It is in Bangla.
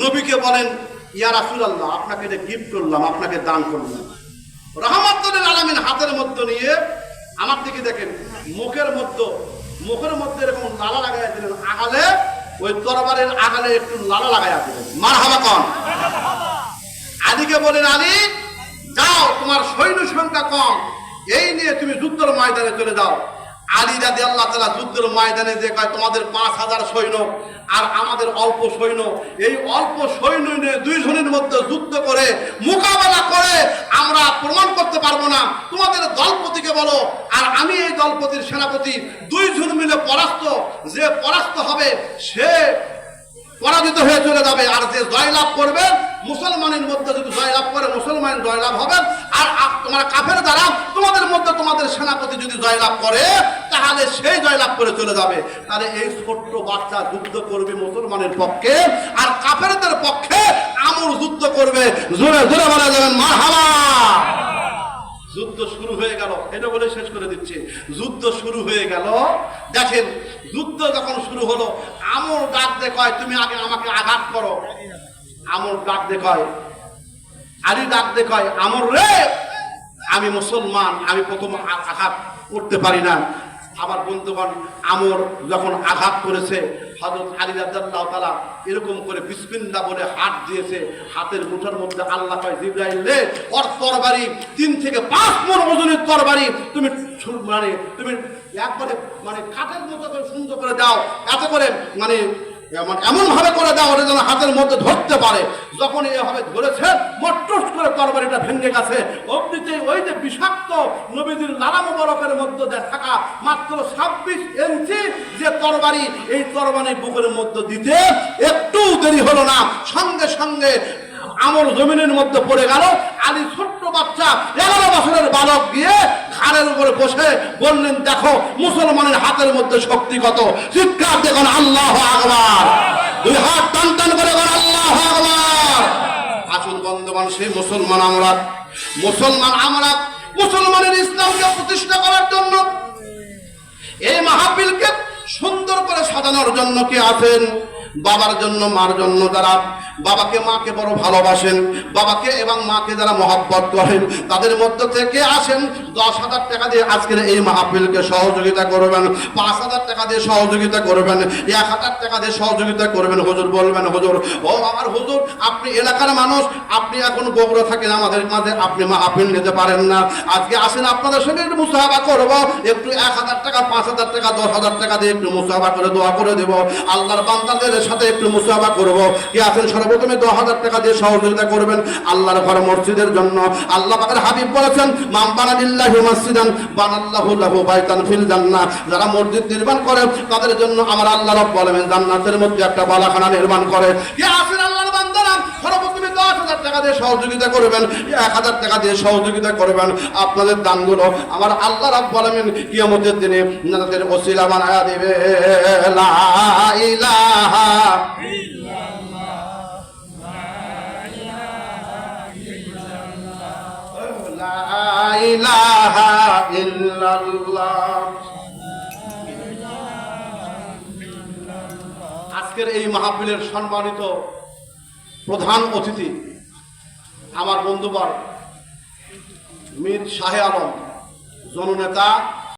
নবীকে বলেন, ইয়া রাসূলুল্লাহ, আপনাকে এটা গিফট করলাম, আপনাকে দান করলাম। রহমাতুল আলামিন হাতের মধ্যে নিয়ে আমার দিকে দেখেন, মুখের মধ্যে মুখের মধ্যে এরকম লালা লাগাইয়া দিলেন। আগালে ওই তরবারের আগালে একটু লালা লাগাইয়া দিলেন। মার হাবা কন। আলীকে বলেন, আলী, যাও, তোমার সৈন্য সংখ্যা কম। এই নিয়ে তুমি যুদ্ধের ময়দানে চলে যাও। আলী রাদি আল্লাহ তালা যুদ্ধের ময়দানে যে কয়, তোমাদের পাঁচ হাজার সৈন্য আর আমাদের অল্প সৈন্য। এই অল্প সৈন্য নিয়ে দুইজনের মধ্যে যুদ্ধ করে, মোকাবেলা করে আমরা প্রমাণ করতে পারব না। তোমাদের দলপতিকে বলো, আর আমি এই দলপতির সেনাপতি। দুইজন মিলে পরাস্ত, যে পরাস্ত হবে সে পরাজিত হয়ে চলে যাবে। আর যে জয়লাভ করবে, মুসলমানের মধ্যে যদি জয়লাভ করে মুসলমান জয়লাভ হবে। আর তোমার কাফের দ্বারা তোমাদের মধ্যে তোমাদের সেনাপতি যদি জয়লাভ করে, তাহলে সেই জয়লাভ করে চলে যাবে। তাহলে এই ছোট্ট বাচ্চা যুদ্ধ করবে মুসলমানের পক্ষে, আর কাফেরদের পক্ষে আমর যুদ্ধ করবে। জোরে জোরে বলা যাবেন, মারহাবা! যুদ্ধ শুরু হয়ে গেল। এটা বলে শেষ করে দিচ্ছি। যুদ্ধ শুরু হয়ে গেল। দেখেন, যুদ্ধ যখন শুরু হলো, আমর ডাক দেখায় তুমি আগে আমাকে আঘাত করো। আমর ডাক দেখায় আলী ডাক দেখায় আমর রে আমি মুসলমান, আমি প্রথম আঘাত করতে পারি না। আমার বন্ধুগণ আমর যখন আঘাত করেছে হজরত আলী রাজ্লাহ তালা এরকম করে বিসমিল্লা বলে হাত দিয়েছে। হাতের মুঠার মধ্যে আল্লাহ কয়, জিব্রাইল রে ওর তরবারি, তিন থেকে পাঁচ মন ওজনের তরবারি, তুমি মানে তুমি একবারে মানে কাঠের মতো করে সুন্দর করে দাও। এত করে মানে এমন- ভাবে করে দেওয়া ওটা যেন হাতের মধ্যে ধরতে পারে। যখন এভাবে ধরেছে মট্টস করে তরবারিটা ভেঙে গেছে। অমনিতে ওই যে বিষাক্ত নবীদের লালা মোবারকের মধ্যে থাকা মাত্র ছাব্বিশ ইঞ্চি যে তরবারি, এই তরবারি বুকের মধ্যে দিতে একটু দেরি হলো না। সঙ্গে সঙ্গে আমর জমিনের মধ্যে পড়ে গেল। আলী ছোট্ট বাচ্চা, এগারো বছরের বালক গিয়ে ঘাড়ের উপরে বসে বললেন, দেখো, মুসলমানের হাতের মধ্যে শক্তি কত? চিৎকার দেখুন আল্লাহ আকবার। দুই হাত টান টান করে আল্লাহ আকবার। আসুন বন্ধুগণ, সেই মুসলমান আমরা মুসলমান আমরা মুসলমানের ইসলামকে প্রতিষ্ঠা করার জন্য এই মাহফিলকে সুন্দর করে সাজানোর জন্য কে আছেন? বাবার জন্য, মার জন্য যারা বাবাকে, মাকে বড় ভালোবাসেন। বাবাকে এবং মাকে যারা মহব্বত করেন, তাদের মধ্য থেকে আসেন, দশ হাজার টাকা দিয়ে আজকের এই মাহফিলকে সহযোগিতা করবেন, পাঁচ হাজার টাকা দিয়ে সহযোগিতা করবেন, এক হাজার টাকা দিয়ে সহযোগিতা করবেন। হুজুর বলবেন, হুজুর, ও আমার হুজুর, আপনি এলাকার মানুষ, আপনি এখন বগুড়া থাকেন আমাদের মাঝে, আপনি মাহফিল নিতে পারেন না। আজকে আসেন আপনাদের সঙ্গে একটু মুসাহাবা করব, একটু এক হাজার টাকা, পাঁচ হাজার টাকা, দশ হাজার টাকা দিয়ে একটু মুসাহাবা করে দোয়া করে দেবো। আল্লাহর বান্দাদের সাথে একটু মুসাহাবা করব। কি আছেন সর্বপ্রথমে দশ হাজার টাকা দিয়ে সহযোগিতা করবেন আল্লাহর ঘর মসজিদের জন্য। আল্লাহ পাকের হাবিব বলেছেন মাম বানালিল্লাহি মাসজিদান বানাল্লাহু লাহু বাইতান ফিল জান্নাহ। যারা মসজিদ নির্মাণ করে, তাদের জন্য আমার আল্লাহ রাব্বুল আলামিন জান্নাতের মধ্যে একটা বালাখানা নির্মাণ করে। কি আছেন আল্লাহর বান্দারা? সর্বপ্রথমে দশ হাজার টাকা দিয়ে সহযোগিতা করবেন, এক হাজার টাকা দিয়ে সহযোগিতা করবেন। আপনাদের দানগুলো আমার আল্লাহ রাব্বুল আলামিন কিয়ামতের দিনে নাজাতের ওসিলা বানায়া দিবে। আজকের এই মাহফিলের সম্মানিত প্রধান অতিথি আমার বন্ধুবর মীর শাহে আলম জননেতা